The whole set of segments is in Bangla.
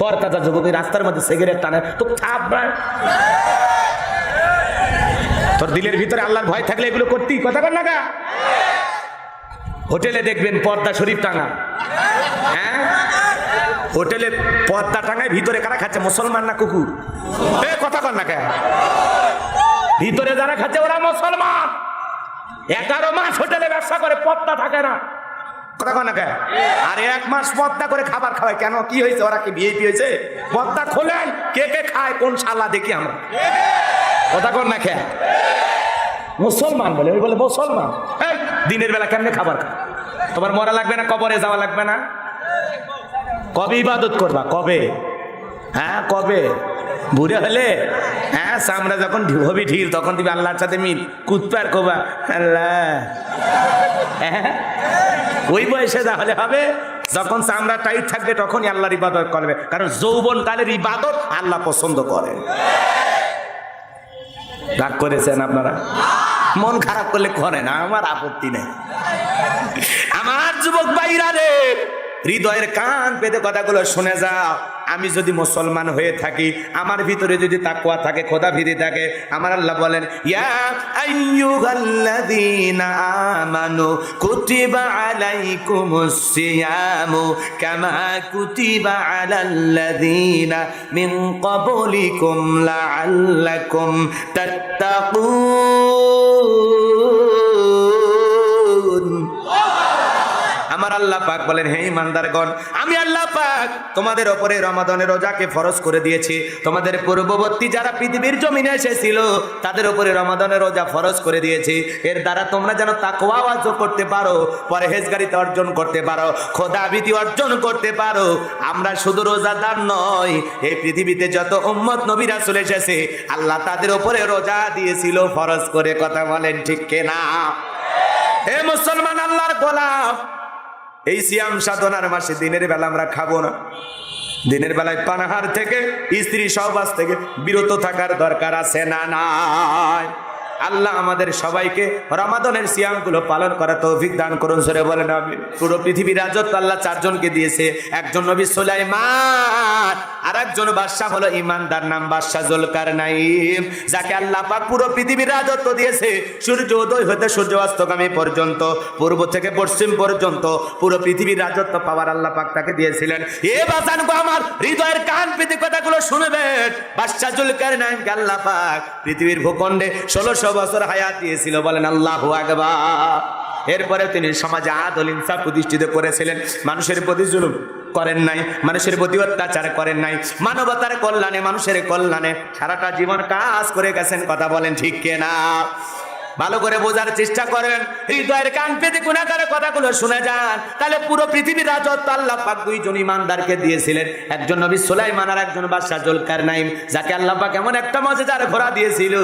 কাছে যুবক রাস্তার মধ্যে সিগারেট টানে, তো না তোর দিলের ভিতরে আল্লাহর ভয় থাকলে এগুলো করতেই কথা কর না হোটেলে দেখবেন পর্দা শরীফ টাঙা। হ্যাঁ? হোটেলে পর্দা টাঙায় ভিতরে কারা খাচ্ছে, মুসলমান না কুকুর? এ, কথা কর না কে? ভিতরে যারা খাচ্ছে ওরা মুসলমান। এগারো মাস হোটেলে ব্যবসা করে, পর্দা থাকে না। কথা কর না কে? আর এক মাস পর্দা করে খাবার খাওয়ায়। কেন? কি হয়েছে? ওরা কি বিয়ে হয়েছে? পর্দা খোলেন কে কে খায় কোন শালা দেখি আমরা। কথা কর না কে? মুসলমান বলে ওই বলে মুসলমান। এই, দিনের বেলা কেমনে খাবার খা তোমার মরা লাগবে না কবরে যাওয়া লাগবে না? কবে ইবাদত করবা? কবে? হ্যাঁ কবে? বুড়ে হলে হ্যাঁ সামনে যখন হবি ঢিল, তখন তুমি আল্লাহর সাথে মিল। কুৎপার কোবা আল্লাহ। হ্যাঁ? ওই বয়সে তাহলে হবে, যখন চামড়া টাইট থাকবে, তখনই আল্লাহর ইবাদত করবে। কারণ যৌবন কালের ইবাদত আল্লাহ পছন্দ করে রাগ করেছেন আপনারা? মন খারাপ করলে করে না আমার আপত্তি নেই। আমার হৃদয়ের কান পেতে কথাগুলো শুনে যাও। আমি যদি মুসলমান হয়ে থাকি, আমার ভিতরে যদি তাকুয়া থাকে খোদা ভীতি থাকে, আমার আল্লাহ বলেন আমানু কুতিবা আলাইকুমুস সিয়ামু কামা কুতিবা আলাল্লাযীনা মিন ক্বাবলিকুম লাআল্লাকুম তাত্তাকুন। আমার আল্লাহ পাক বলেন, হে ইমানদারগণ আমি আল্লাহ পাক তোমাদের ওপরে রমাদানের রোজাকে ফরজ করে দিয়েছি। তোমাদের পূর্ববর্তী যারা পৃথিবীর জমিনে এসেছিল, তাদের উপরে রমাদানের রোজা ফরজ করে দিয়েছি। এর দ্বারা তোমরা যেন তাকওয়া অর্জন করতে পারো, পরহেজগারিতা অর্জন করতে পারো, খোদা ভীতি অর্জন করতে পারো। আমরা শুধু রোজাদার নয় এই পৃথিবীতে যত উম্মত নবীরা চলে এসেছে, আল্লাহ তাদের উপরে রোজা দিয়েছিল ফরজ করে। কথা বলেন ঠিক কেনা? হে মুসলমান আল্লাহর গোলাম। এই সিয়াম সাধনার মাসে দিনের বেলা আমরা খাব না। দিনের বেলায় পানাহার থেকে, স্ত্রী সহবাস থেকে বিরত থাকার দরকার আছে না নাই? আল্লাহ আমাদের সবাইকে রমাদনের সিয়ামগুলো পালন করা তৌফিক দান করুন সরে বলেন আমি পুরো পৃথিবীর রাজত্ব আল্লাহ চারজনকে দিয়েছে, একজন নবী সুলাইমান আর একজন বাদশাহ হলো ইমানদার নাম বাদশাহ জুলকার নাইম যাকে আল্লাহ পাক পুরো পৃথিবীর রাজত্ব দিয়েছে, সূর্য উদয় হতে সূর্য অস্তগামী পর্যন্ত, পূর্ব থেকে পশ্চিম পর্যন্ত পুরো পৃথিবীর রাজত্ব পাওয়ার আল্লাহ পাক তাকে দিয়েছিলেন। এ বাজান আমার হৃদয়ের কান প্রীতি কথাগুলো শুনবেন, বাদশাহ জুলকার নাইমকে আল্লাহ পাক পৃথিবীর ভূখণ্ডে ষোলোশো বছর হায়াত দিয়েছিল, বলেন আল্লাহ এরপরে তিনি সমাজে আদল ইনসাফ প্রতিষ্ঠিত করেছিলেন। মানুষের প্রতি জুলুম করেন নাই, মানুষের প্রতি অত্যাচার করেন নাই, মানবতার কল্যাণে, মানুষের কল্যাণে সারাটা জীবন কাজ করে গেছেন, কথা বলেন ঠিক কেনা? ভালো করে বোঝার চেষ্টা করেন। হৃদয়ের কান পেতে গুণাকারের কথাগুলো শুনে যান। তাহলে পুরো পৃথিবীর রাজত্ব আল্লাহ পাক দুইজন ইমানদারকে দিয়েছিলেন। একজন নবী সুলাইমান আর একজন বাদশাহ জুলকার নাইম যাকে আল্লাহ পাক এমন একটা মজাদার ঘোড়া দিয়েছিল।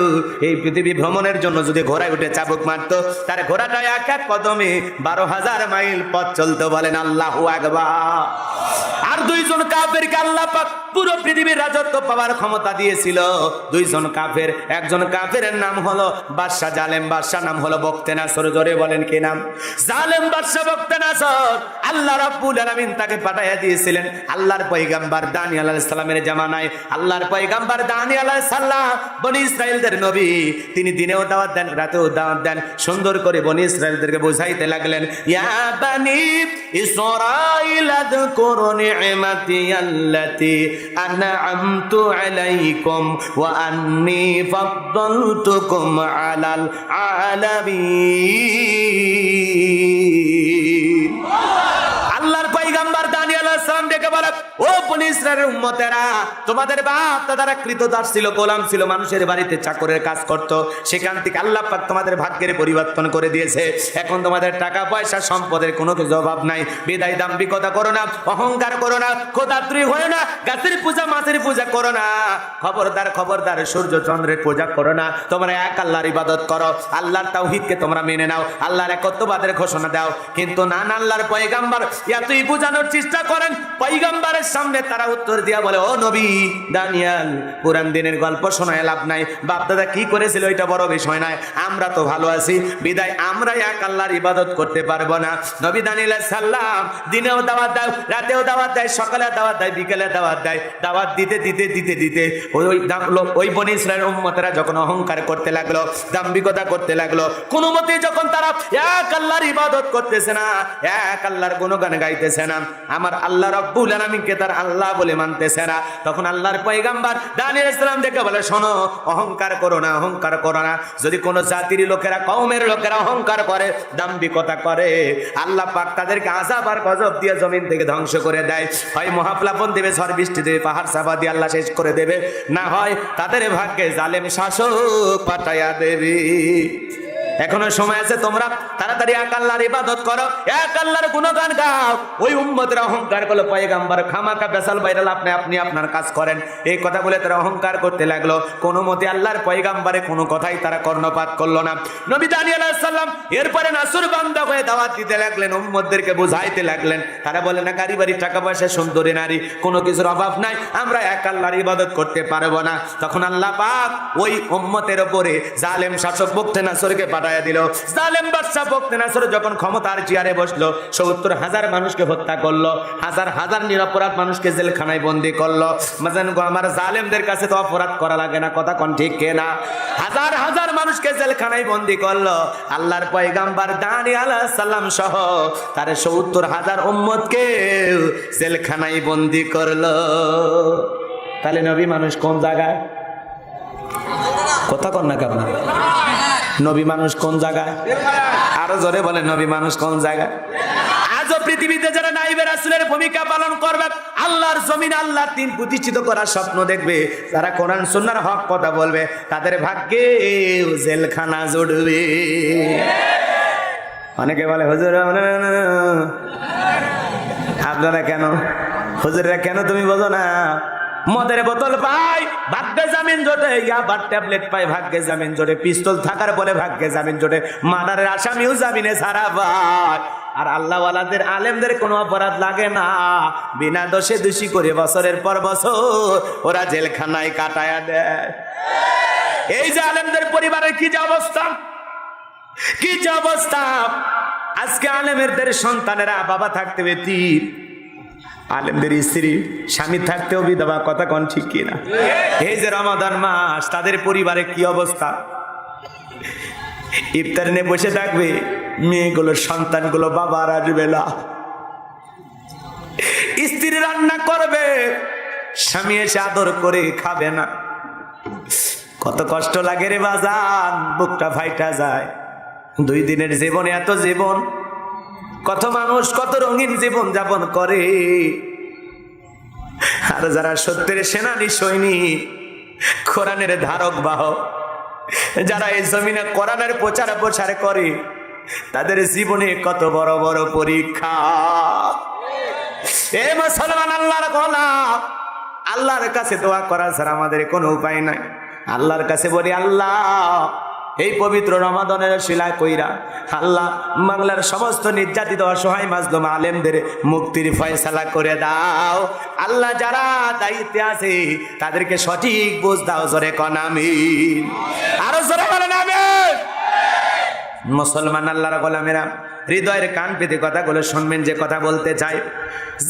এই পৃথিবী ভ্রমণের জন্য যদি ঘোড়ায় উঠে চাবুক মারতো, তার ঘোড়াটা এক এক কদমে বারো হাজার মাইল পথ চলতো বলেন আল্লাহ আকবার। দুইজন কাফেরকে আল্লাহ পাক পুরো পৃথিবীর রাজত্ব পাওয়ার ক্ষমতা দিয়েছিল। দুইজন কাফের, একজন কাফের নাম হলো বাদশাহ জালেম। বাদশাহ নাম হলো বক্তেনাসর। জোরে বলেন কি নাম? জালেম, বাদশাহ, বক্তেনাসর। আল্লাহ রাব্বুল আলামিন তাকে পাঠাইয়া দিয়েছিলেন। আল্লাহর পয়গাম্বার দানিয়াল আলাইহিস সালামের জামানায়। আল্লাহর পয়গাম্বার দানিয়াল আলাইহিস সালাম, বনি ইসরাইলদের নবী। তিনি দিনেও দাওয়াত দেন, রাতেও দাওয়াত দেন। সুন্দর করে বনি ইসরাইলদেরকে বোঝাইতে লাগলেন, ইয়া বানি ইসরাইল আযকুরু নি'মাতি আল্লাতি আন'আমতু আলাইকুম ওয়া আন্নী ফাদ্দালতুকুম আলাল আলামিন। আল্লাহর পয়গাম্বার দানিয়াল সালাম ডেকে বলে ও ইসরায়েলের উম্মতেরা, তোমাদের বাপ দাদারা কৃতদাস ছিল, গোলাম ছিল, মানুষের বাড়িতে চাকরের কাজ করত। সেখান থেকে আল্লাহ পাক তোমাদের ভাগ্যের পরিবর্তন করে দিয়েছে। এখন তোমাদের টাকা পয়সা, সম্পদের কোনো অভাব নাই। বিদায় দাম্ভিকতা করো না, অহংকার করো না খোদাত্রী হয়ে না, গাছের পূজা, মাছের পূজা করো না। খবরদার খবরদার, সূর্য চন্দ্রের পূজা করো না। তোমরা এক আল্লাহর ইবাদত করো। আল্লাহর তাওহীদকে তোমরা মেনে নাও। আল্লাহর একত্ববাদের ঘোষণা দাও। কিন্তু না না আল্লাহর পয়গাম্বার, এতই বোঝানোর চেষ্টা করেন, পয়গাম্বারের সামনে তারা উত্তর দিয়া বলে, ও নবী, দানিয়াল পুরান দিনের গল্প শোনায় লাভ নাই। বাপ দাদা কি করেছিল এটা বড় বিষয় নয়। আমরা তো ভালো আছি। বিদায় আমরা এক আল্লাহর ইবাদত করতে পারব না। নবী দানিয়াল সাল্লাম দিনেও দাওয়াত দেয়, রাতেও দাওয়াত দেয় সকালে দাওয়াত দেয়, বিকেলে দাওয়াত দেয়। দাওয়াত দিতে দিতে দিতে দিতে ওই ওই বনি ইসরায়েল উম্মতেরা যখন অহংকার করতে লাগল, দাম্ভিকতা করতে লাগল, কোনো মতে যখন তারা এক আল্লাহর ইবাদত করতেছে না, এক আল্লাহর গুণগান গাইতেছে না, আমার আল্লাহ রব্বুল আলামিনকে তার আল্লাহ বলে মানতেছে না। তখন আল্লাহর পয়গাম্বার দানিয়েল ইসলাম দেখে বলে, শোনো, অহংকার করো না, অহংকার করো না। যদি কোনো জাতির লোকেরা, কওমের লোকেরা অহংকার করে, দাম্ভিকতা করে, আল্লাহ পাক তাদেরকে আজাব আর গজব দিয়ে জমিন থেকে ধ্বংস করে দেয়। হয় মহাপ্লাবন দেবে, ঝড় বৃষ্টি দেবে, পাহাড় চাপা দিয়ে আল্লাহ শেষ করে দেবে। না হয় তাদের ভাগ্যে জালেম শাসক পাঠাইয়া দেবে। এখনও সময় আছে, তোমরা তাড়াতাড়ি এক আল্লাহর ইবাদত করো, এক আল্লাহর গুণগান গাও। ওই উম্মতের অহংকার করল পয়গাম্বার, খামাকা বেসাল বাইরাল আপনি আপনি আপনার কাজ করেন। এই কথা বলে তারা অহংকার করতে লাগল। কোনো মতে আল্লাহর পয়গাম্বারে কোনো কথাই তারা কর্ণপাত করল না। নবী দানিয়াল সাল্লাম এরপরে নাসুর বান্দা হয়ে দাওয়াত দিতে লাগলেন, উম্মতদেরকে বুঝাইতে লাগলেন। তারা বলে, না, গাড়ি বাড়ি, টাকা পয়সা, সুন্দরী নারী, কোনো কিছুর অভাব নাই, আমরা এক আল্লাহর ইবাদত করতে পারব না। তখন আল্লাহ পাক ওই উম্মতের ওপরে জালেম শাসক বক্তে নাসরকে পাঠাইয়া দিল। জালেম বাদশাহ বক্তে নাসর যখন ক্ষমতার চেয়ারে বসল, সত্তর হাজার মানুষকে হত্যা করল, হাজার হাজার নিরপরাধ মানুষকে জেলখানায় বন্দি করল। আমার জালেমদের কাছে তো অপরাধ করা লাগে না, কথা কোন ঠিক কে না হাজার হাজার মানুষকে জেলখানায় বন্দি করল। আল্লাহর পয়গাম্বার দানি আলাহ সাল্লাম সহ তার সত্তর হাজার উম্মতকে জেলখানায় বন্দি করল। তাহলে নবী মানুষ কোন জায়গায়? কথা কন না কেমন নবী মানুষ কোন জায়গায়? আরও জোরে বলে নবী মানুষ কোন জায়গায়? আজও পৃথিবীতে যারা নাইবে রাসুলের ভূমিকা পালন করবে, আল্লাহর জমিন আল্লাহর দিন প্রতিষ্ঠিত করার স্বপ্ন দেখবে, যারা কোরআন, সুন্নার হক কথা বলবে, তাদের ভাগ্যে জেলখানা জুড়বে। অনেকে বলে, হুজুর, আপনারা কেন? হুজুররা কেন তুমি বোঝো না? মদের বোতল পাই, ভাগ্যে জামিন জোটে ইয়াবার ট্যাবলেট পাই, ভাগ্যে জামিন জোটে, পিস্তল থাকার পরে ভাগ্যে জামিন জোটে, মার্ডারের আসামিও জামিনে ছাড়া পায় আর আল্লাহওয়ালাদের আলেমদের কোনো অপরাধ লাগে না। বিনা দোষে দোষী করে বছরের পর বছর ওরা জেলখানায় কাটায়া দেয়। এই যে আলেমদের পরিবারের কি যে অবস্থা? কি যে অবস্থা? আজকে আলেমেরদের সন্তানেরা বাবা থাকতে বেতির আলেমদের স্ত্রী, স্বামী থাকতেও বিধবা, কথা কন ঠিক কিনা? এই যে রমাদান মাস, তাদের পরিবারে কি অবস্থা? ইফতার নিয়ে বসে থাকবে, মেয়েগুলো, সন্তানগুলো বাবার আসবে না স্ত্রী রান্না করবে, স্বামী এসে আদর করে খাবে না। কত কষ্ট লাগে রে বাজান, বুকটা ফাইটা যায়। দুই দিনের জীবনে, এত জীবন। কত মানুষ কত রঙিন জীবন যাপন করে। আর যারা সত্যের সেনানি সৈনিক, কোরআনের ধারক বাহক, যারা এই জমিনে কোরআনের প্রচার প্রচার করে, তাদের জীবনে কত বড় বড় পরীক্ষা। এ মুসলমান আল্লাহর গোলাম, আল্লাহর কাছে দোয়া করা ছাড়া আমাদের কোনো উপায় নাই। আল্লাহর কাছে বলি, আল্লাহ এই পবিত্র রমাদনের শিলা কইরা আল্লাহ বাংলার সমস্ত নির্যাতিত অসহায় মাজলুম আলেমদের মুক্তির ফয়সালা করে দাও। আল্লাহ যারা দায়িত্বে আছে, তাদেরকে সঠিক বুঝ দাও জোরে কনামি আরও জোরে আমিন। মুসলমান আল্লাহর গোলামেরা, হৃদয়ের কান পেতে কথাগুলো শুনবেন, যে কথা বলতে চাই।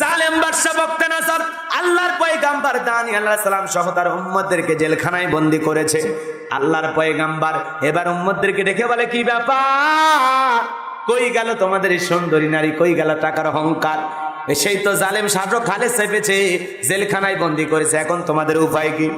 জালেম বাদশা বক্তে, নাসর, আল্লাহর পয়গাম্বার, দানি আল্লাহ সালাম সহ তার উম্মতদেরকে জেলখানায় বন্দি করেছে। আল্লাহর পয়গাম্বার। এবার উম্মদদেরকে ডেকে বলে, কি ব্যাপার? কই গেল তোমাদের এই সুন্দরী নারী? কই গেল টাকার অহংকার? সেই তো জালেম শাসক খালে চেপেছে, জেলখানায় বন্দি করেছে। এখন তোমাদের উপায় কি?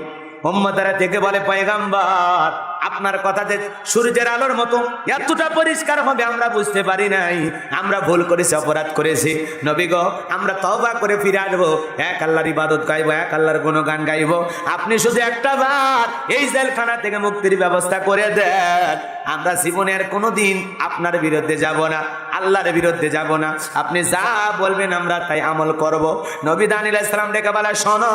মোহাম্মদারা থেকে বলে, পয়গাম্বার, আপনার কথা যে সূর্যের আলোর মতো এতটা পরিষ্কার হবে আমরা বুঝতে পারি নাই। আমরা ভুল করেছি, অপরাধ করেছি। নবীগ আমরা তওবা করে ফিরে আসব। এক আল্লাহর ইবাদত গাইবো, এক আল্লাহর গান গাইবো। আপনি শুধু একটা বার এই জেলখানা থেকে মুক্তির ব্যবস্থা করে দেন। আমরা জীবনে আর কোনোদিন আপনার বিরুদ্ধে যাব না। আল্লাহর বিরুদ্ধে যাব না। আপনি যা বলবেন আমরা তাই আমল করব। নবী দানিল ইসলাম ডেকে বলা, শোনো,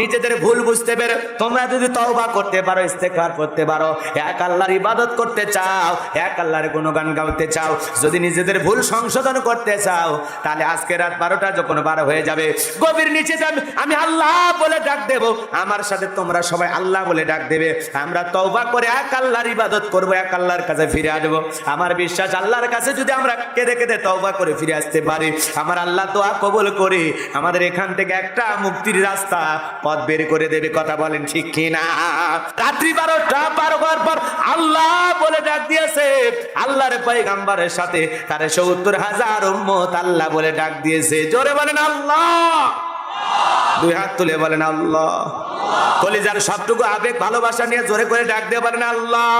নিজেদের ভুল বুঝতে পেরে তোমরা যদি তওবা করতে পারো, ইস্তেগফার করতে পারো, এক আল্লাহর ইবাদত করতে চাও, এক আল্লাহর গুণগান গাইতে চাও, যদি নিজেদের ভুল সংশোধন করতে চাও, তাহলে আজকে রাত বারোটা যখন বারো হয়ে যাবে, গভীর নিচে যাবে আমি আল্লাহ বলে ডাক দেব। আমার সাথে তোমরা সবাই আল্লাহ বলে ডাক দেবে। আমরা তওবা করে এক আল্লাহর ইবাদত করব, এক আল্লাহর কাছে ফিরে আসব। আমার বিশ্বাস, আল্লাহর কাছে যদি আমরা কেঁদে কেঁদে তওবা করে ফিরে আসতে পারি। আমার আল্লাহ দোয়া কবুল করে, আমাদের এখান থেকে একটা মুক্তির রাস্তা পথ বের করে দেবে, কথা বলেন ঠিক কিনা? রাত্রি বারোটা পার হওয়ার পর আল্লাহ বলে ডাক দিয়েছে, আল্লাহর পয়গাম্বারের সাথে তার সত্তর হাজার উম্মত আল্লাহ বলে ডাক দিয়েছে। জোরে বলেন আল্লাহ। দুই হাত তুলে বলেন আল্লাহ। কলিজার সবটুকু আবেগ, ভালোবাসা নিয়ে জোরে করে ডাক দিয়ে বলেন আল্লাহ।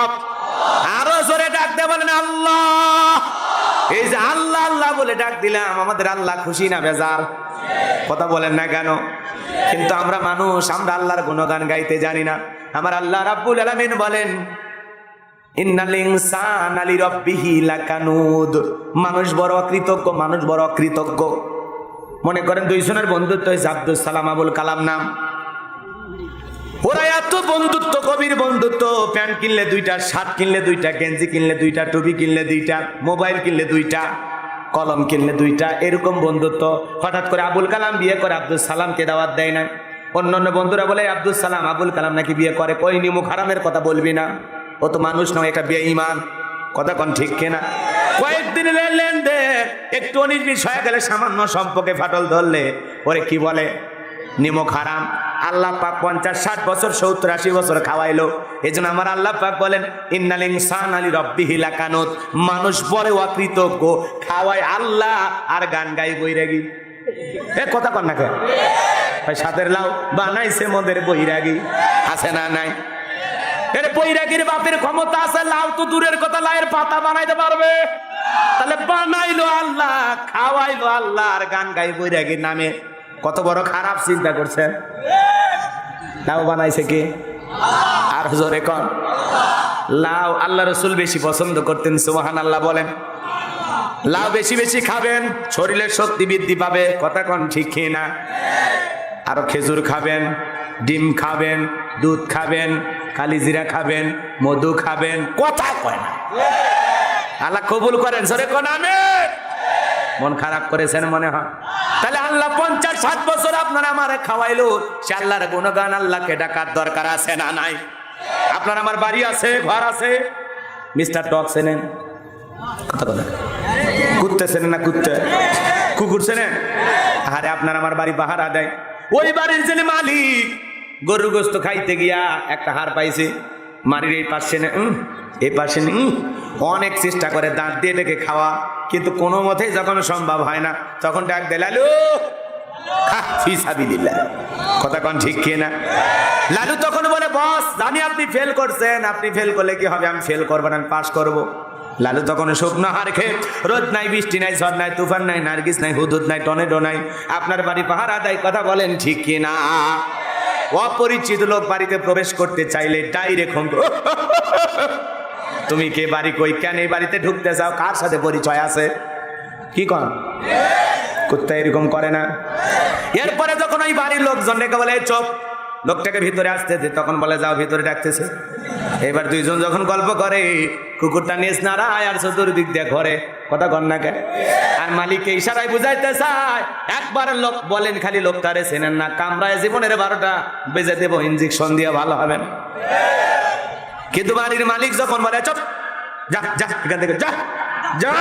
আরও জোরে ডাক দিয়ে বলেন আল্লাহ। এই যে আল্লাহ আল্লাহ বলে ডাক দিলাম, আমাদের আল্লাহ খুশি না বেজার? কথা বলেন না কেন? কিন্তু আমরা মানুষ, আমরা আল্লাহর গুণগান গাইতে জানি না। আমার আল্লাহ রাব্বুল আলামিন বলেন মানুষ বড় অকৃতজ্ঞ, মানুষ বড় অকৃতজ্ঞ। মনে করেন দুইজনের বন্ধুত্ব হয়েছে আব্দুল সালাম আবুল কালাম নাম। ওরা এত বন্ধুত্ব কবির বন্ধুত্ব। প্যান্ট কিনলে দুইটা, শার্ট কিনলে দুইটা, গেঞ্জি কিনলে দুইটা, টুপি কিনলে দুইটা, মোবাইল কিনলে দুইটা, কলম কিনলে দুইটা, এরকম বন্ধুত্ব। হঠাৎ করে আবুল কালাম বিয়ে করে, আব্দুল সালামকে দাওয়াত দেয় না অন্যান্য বন্ধুরা বলে, আব্দুল সালাম, আবুল কালাম নাকি বিয়ে করে? কই নিমুখ হারামের কথা বলবি না। ও তো মানুষ নয় একটা বিয়ে ইমান কথা কোন ঠিক কিনা কয়েকদিন লেনদেন একটু বিশ হয়ে গেলে সামান্য সম্পর্কে ফাটল ধরলে, ওরে কি বলে? নিমক হারাম। আল্লাহ পাক পঞ্চাশ, ষাট বছর, সত্তর, আশি বছর খাওয়াইলো। এই জন্য আমার আল্লাহ পাক বলেন, ইন্নাল ইনসান আলী রব্বি হিলাকানত মানুষ পরে অকৃতজ্ঞ, খাওয়ায় আল্লাহ আর গান গাই বৈরাগী। এ কথা কন না কে সাতের লাউ বানাইছে মোদের বৈরাগী। আছে না নাই? বৈরাগীর বাপের ক্ষমতা আছে, লাউ তো দূরের কথা, লাউয়ের পাতা বানাইতে পারবে। তাহলে বানাইলো আল্লাহ, খাওয়াইলো আল্লাহ আর গান গাই বৈরাগীর নামে। কত বড় খারাপ চিন্তা করছে লাউ বানাইছে কি? আর জোরে কন লাউ আল্লাহ রসুল বেশি পছন্দ করতেন সুবাহান আল্লাহ বলেন। লাউ বেশি বেশি খাবেন, শরীরের শক্তি বৃদ্ধি পাবে, কথা কন ঠিক না? আরও খেজুর খাবেন, ডিম খাবেন, দুধ খাবেন, কালিজিরা খাবেন, মধু খাবেন, কথা কয় না। আল্লাহ কবুল করেন সরে কোন, আমেন। মন খারাপ করেছেন মনে হয়। তাহলে আল্লাহ পঞ্চাশ, ষাট বছর আপনার আমার খাওয়াইলো। সে আল্লাহর গুণগান আল্লাহকে ডাকার দরকার আছে না নাই? আপনার আমার বাড়ি আছে, ঘর আছে? মিস্টার ডগ চেনেন? কথা না কুত্তে? কুকুর চেনেন? আরে আপনার আমার বাড়ি পাহারা দেয়। ওই বাড়ির যিনি মালিক গরু গোস্ত খাইতে গিয়া একটা হার পাইছে। মারির এই পাশে না এই পাশে অনেক চেষ্টা করে দাঁত দিয়ে ডেকে খাওয়া, কিন্তু কোনো মতেই যখন সম্ভব হয় না, তখন ডাক দে লালু। কথা ঠিক না লালু তখন বলে, বস, জানি আপনি ফেল করছেন, আপনি ফেল করলে কি হবে? আমি ফেল না, আমি পাস করব। লালু তখন শুকনো হার খেয়ে, রোদ নাই, বৃষ্টি নাই নাই, তুফান নাই, নার্গিস নাই নাই নাই, আপনার বাড়ি পাহারা কথা বলেন ঠিক কি না অপরিচিত লোক বাড়িতে প্রবেশ করতে চাইলে ডাইরেক্ট হম তুমি কে বাড়ি কই কেন এই বাড়িতে ঢুকতে চাও কার সাথে পরিচয় আছে? কি কন? কুত্তা এরকম করে না। এরপরে যখন ওই বাড়ির লোকজন রেখে বলে, "এই চোখ লোকটাকে ভিতরে আসতেছে তখন বলে, যাও ভিতরে ডাকতেছে। এবার দুইজন যখন গল্প করে, কুকুরটা নিয়ে নাড়ায় আর চতুর্দিক দিয়ে ঘরে। কথা কন না কে আর মালিককে ইশারায় বুঝাইতে চায়। একবার লোক বলেন, খালি লোকটারে চেনেন না। কামরায় জীবনের বারোটা বেজে দেবো ইঞ্জেকশন দিয়ে ভালো হবে না। কিন্তু বাড়ির মালিক যখন বলে চপ যা যা এখান থেকে যা যা।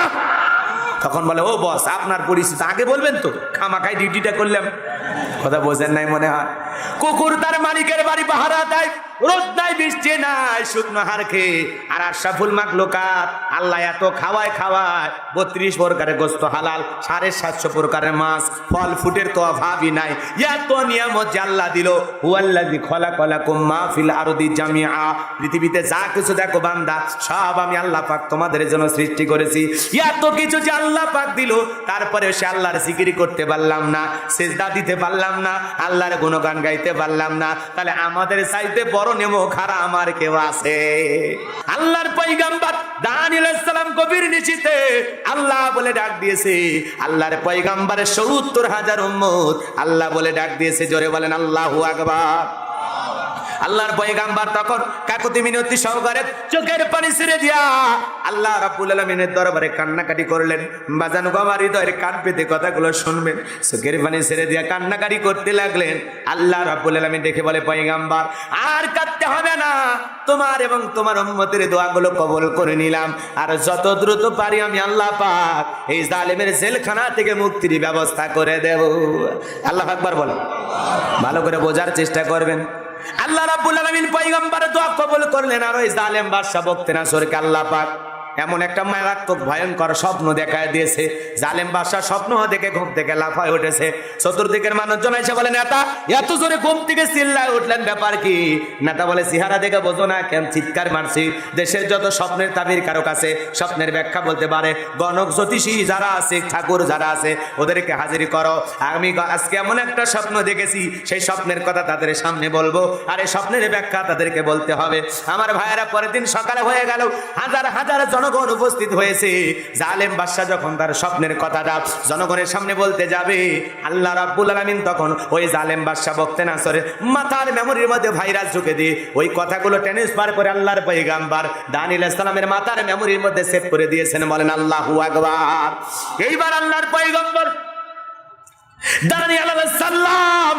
তখন বলে, ও বস, আপনার পরিস্থিতি আগে বলবেন তো, খামাখাই ডিউটিটা করলাম। কথা বোঝেন নাই মনে হয়। কুকুর তার মালিকের বাড়ি পাহারা দেয় রোদ নাই বৃষ্টি নাই শুকনো হার খেয়ে। আর আশাফুল মাক লোকাত আল্লাহ এত খাওয়ায় খাওয়ায়। বত্রিশ প্রকারের গোস্ত হালাল, সাড়ে সাতশো প্রকারের মাছ, ফল ফুটের তো অভাবই নাই। এত নিয়ামত আল্লাহ দিল, হুয়াল্লাযী খলাকালাকুম মা ফিল আরদি জামিআ। পৃথিবীতে যা কিছু দেখো বান্দা, সব আমি আল্লাহ পাক তোমাদের জন্য সৃষ্টি করেছি। এত কিছু যে আল্লাহ পাক দিল তারপরে সে আল্লাহর জিকিরি করতে পারলাম না, সেজদা দিতে পারলাম না, আল্লাহর গুণগান গাইতে পারলাম না। তাহলে আমাদের চাইতে বড় নেমো খারা আমার কেউ আছে? আল্লাহর পৈগাম্বার দানিল সালাম কবির নিচিতে আল্লাহ বলে ডাক দিয়েছে। আল্লাহর পৈগাম্বারের সত্তর হাজার উম্মত আল্লাহ বলে ডাক দিয়েছে, জোরে বলেন আল্লাহু আকবার। আল্লাহর পয়গাম্বার তখন কাকুতি মিনতি সহকারে চোখের পানি ছেড়ে দিয়া আল্লাহ রাব্বুল আলামিনের দরবারে কান্নাকাটি করলেন। বাজানো আমার হৃদয়ের কান পেতে কথাগুলো শুনবেন। চোখের পানি ছেড়ে দিয়া কান্নাকাটি করতে লাগলেন। আল্লাহ রাব্বুল আলামিন দেখে বলে, পয়গাম্বার, আর কাঁদতে হবে না। তোমার এবং তোমার উম্মতের দোয়াগুলো কবল করে নিলাম। আর যত দ্রুত পারি আমি আল্লাহ পাক এই জালেমের জেলখানা থেকে মুক্তির ব্যবস্থা করে দেব। আল্লাহ আকবার বলো ভালো করে বোঝার চেষ্টা করবেন। আল্লাহ রাব্বুল আলামিন পয়গম্বরের দোয়া কবুল করলেন। আর ওই জালেম বাদশা বক্তেনা সরকার সরকে আল্লাহ পাক। এমন একটা মারাত্মক, ভয়ঙ্কর স্বপ্ন দেখায় দিয়েছে। জালেম বাদশা স্বপ্ন দেখে ঘুম থেকে লাফায় উঠেছে। চতুর্দিকের মানুষজন এসে বলে, নেতা, এত জোরে ঘুম থেকে চিল্লায় উঠলেন, ব্যাপার কি? নেতা বলে, সিহারা দেখে বোঝো না, কেন চিৎকার মারছি? দেশের যত স্বপ্নের তাবির কারও কাছে স্বপ্নের ব্যাখ্যা বলতে পারে, গণক, জ্যোতিষী যারা আছে, ঠাকুর যারা আছে, ওদেরকে হাজির করো। আমি আজকে এমন একটা স্বপ্ন দেখেছি, সেই স্বপ্নের কথা তাদের সামনে বলব। আর এই স্বপ্নের ব্যাখ্যা তাদেরকে বলতে হবে। আমার ভাইয়েরা পরের দিন সকালে হয়ে গেল, হাজার হাজার জনগণ উপস্থিত হয়েছে। জালেম বাদশাহ যখন তার স্বপ্নের কথাটা জনগণের সামনে বলতে যাবে, আল্লাহ রাব্বুল আলামিন তখন ওই জালেম বাদশাহ বকতে না সরে মাথার মেমোরির মধ্যে ভাইরাস ঢুকে দিয়ে ওই কথাগুলো ট্রান্সফার করে আল্লাহর পয়গাম্বার দানিল ইসলামের মাথার মেমোরির মধ্যে সেভ করে দিয়েছেন বলেন আল্লাহু আকবার। এইবার আল্লাহর পয়গাম্বর দানিয়াল আলাইহিস সালাম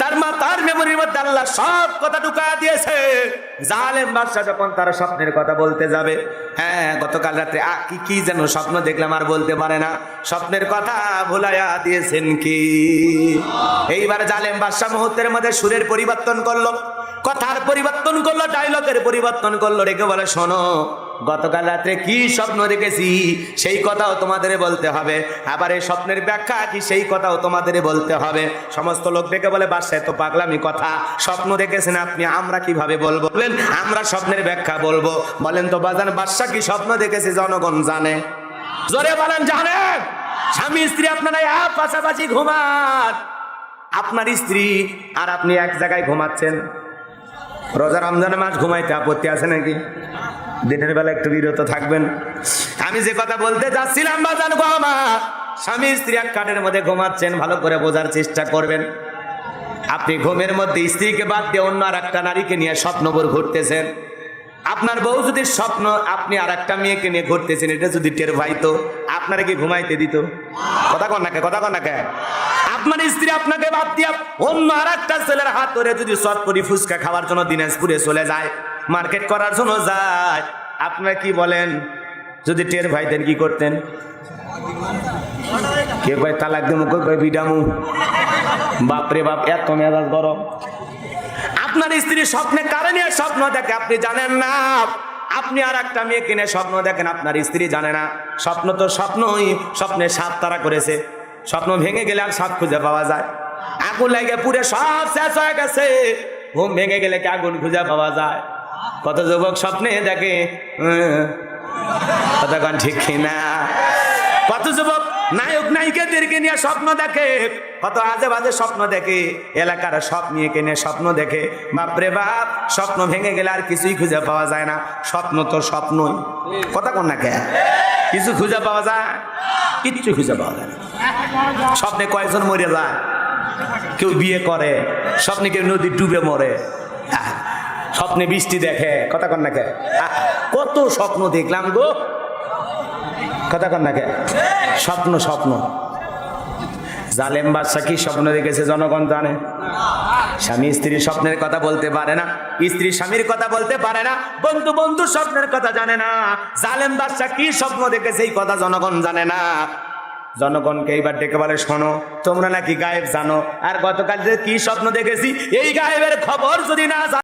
তার মা তার মেমোরির মধ্যে আল্লাহ সব কথা ঢুকা দিয়েছে। জালেম বাদশাহ যখন তার স্বপ্নের কথা বলতে যাবে হ্যাঁ গতকাল রাতে কি কি যেন স্বপ্ন দেখলাম আর বলতে পারে না। স্বপ্নের কথা ভুলাইয়া দিয়েছেন কি? এইবার জালেম বাদশাহ মুহূর্তের মধ্যে সুরের পরিবর্তন করল, কথার পরিবর্তন করল ডায়লগের পরিবর্তন করল রেখে বলে, শোনো গতকাল রাত্রে কি স্বপ্ন দেখেছি? সেই কথাও তোমাদের বলতে হবে। আবার এই স্বপ্নের ব্যাখ্যা কি? সেই কথাও তোমাদের বলতে হবে। সমস্ত লোক দেখে বলে বাসায় তো পাগলামি কথা। স্বপ্ন দেখেছেন আপনি, আমরা কীভাবে বলব? বলেন, আমরা স্বপ্নের ব্যাখ্যা বলব। বলেন তো, বাজান, বাদশা কি স্বপ্ন দেখেছে? জনগণ জানে। জোরে বলেন জানে স্বামী, স্ত্রী, আপনারা পাশাপাশি ঘুমান। আপনার স্ত্রী আর আপনি এক জায়গায় ঘুমাচ্ছেন। রোজা রমজানের মাস ঘুমাইতে আপত্তি আছে নাকি? দিনের বেলা একটু বিরত থাকবেন। আমি যে কথা বলতে যাচ্ছিলাম বাজান স্বামী স্ত্রী এক কাঠের মধ্যে ঘুমাচ্ছেন, ভালো করে বোঝার চেষ্টা করবেন। আপনি ঘুমের মধ্যে স্ত্রীকে বাদ দিয়ে অন্য আর একটা নারীকে নিয়ে স্বপ্নভর ঘুরতেছেন। আপনার বউ যদি স্বপ্ন, আপনি আর একটা মেয়েকে নিয়ে ঘুরতেছেন, এটা যদি টের পাইতো, আপনারা কি ঘুমাইতে দিত? কথা কন নাকে কথা কন নাকে আপনার স্ত্রী আপনাকে বাদ দিয়া অন্য আর একটা ছেলের হাত ধরে যদি চটপটি ফুচকা খাওয়ার জন্য দিনাজপুরে চলে যায়, মার্কেট করার জন্য যায় আপনারা কি বলেন? যদি টের ভাইতেন কি করতেন? কেউ কয় তালাক কেউ কয় বিডামু বাপরে বাপ এত মেজাজ গরম। আপনার স্ত্রী স্বপ্নে কারণে স্বপ্ন দেখে আপনি জানেন না। আপনি আর একটা মেয়ে কিনে স্বপ্ন দেখেন, আপনার স্ত্রী জানে না। স্বপ্ন তো স্বপ্নই, স্বপ্নে সাপ তারা করেছে। স্বপ্ন ভেঙে গেলে আর সাপ খুঁজে পাওয়া যায়। আগুন লাগে পুরে সব শেষ হয়ে গেছে। ঘুম ভেঙে গেলে কি আগুন খুঁজে পাওয়া যায়? কত যুবক স্বপ্নে দেখে কতক্ষণ ঠিক কিনা? কত যুবক নায়ক নায়িকাদেরকে নিয়ে স্বপ্ন দেখে, কত আজে বাজে স্বপ্ন দেখে, এলাকার সব নিয়ে স্বপ্ন দেখে। বাপরে বাপ, স্বপ্ন ভেঙে গেলে আর কিছুই খুঁজে পাওয়া যায় না। স্বপ্ন তো স্বপ্নই। কথা কোন না কে? কিছু খুঁজে পাওয়া যায়? কিচ্ছু খুঁজে পাওয়া যায় স্বপ্নে কয়েকজন মরে যায়, কেউ বিয়ে করে, স্বপ্নে কেউ নদী ডুবে মরে। স্বপ্নে বৃষ্টি দেখে, কথা কন নাকে কত স্বপ্ন দেখলাম গো। কথা কন নাকে স্বপ্ন স্বপ্ন। জালেম বাদশা কি স্বপ্ন দেখেছে, জনগণ জানে। স্বামী স্ত্রীর স্বপ্নের কথা বলতে পারে না, স্ত্রী স্বামীর কথা বলতে পারে না, বন্ধু বন্ধু স্বপ্নের কথা জানে না। জালেম বাদশাহ কি স্বপ্ন দেখেছে এই কথা জনগণ জানে না। জনগণকে এইবার ডেকে বলে, শোনো, তোমরা নাকি গায়েব জানো, আর গতকাল যে কি স্বপ্ন দেখেছি, এই গায়েবের খবর যদি না